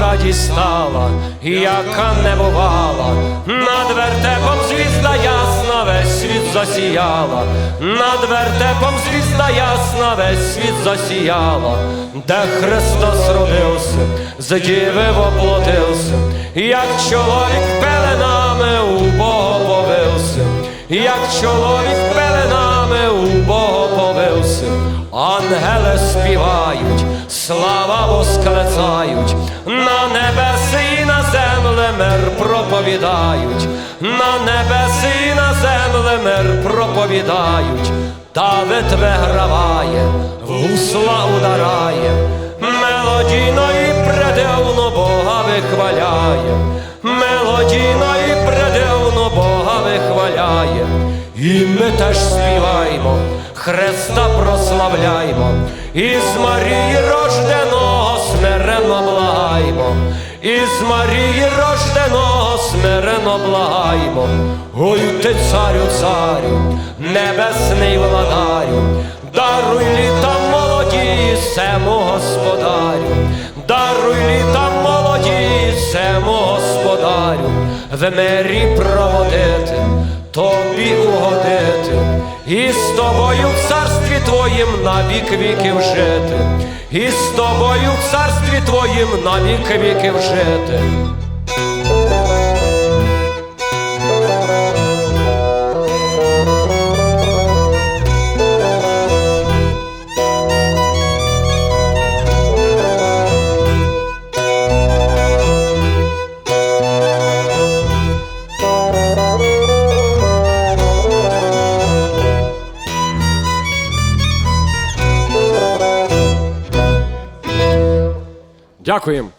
радість стала, яка не бувала, над вертепом звізда ясна, весь світ засіяла, над вертепом звізда ясна, весь світ засіяла, де Христос родився, з діви воплотився, як чоловік пеленами у Бога повився, як чоловік пеленами у Бога повився. Ангели співають, слава восклицають, на небеси і на земле мир проповідають, на небеси і на земле мир проповідають, Давид виграває, гусла ударає, мелодійно і придивно Бога вихваляє, мелодійно і придивно Бога вихваляє, і ми теж співаємо, Христа прославляймо, із Марії рожденого смиренно благаймо, із Марії рожденого смиренно благаймо, Ой ти царю, царю, небесний владарю, даруй літа молоді, сему господарю, даруй літа молоді, сему господарю, в мирі проводити, тобі угодити, і з тобою в царстві твоїм на вік віків жити, і з тобою в царстві твоїм на вік віків жити. Дякуємо.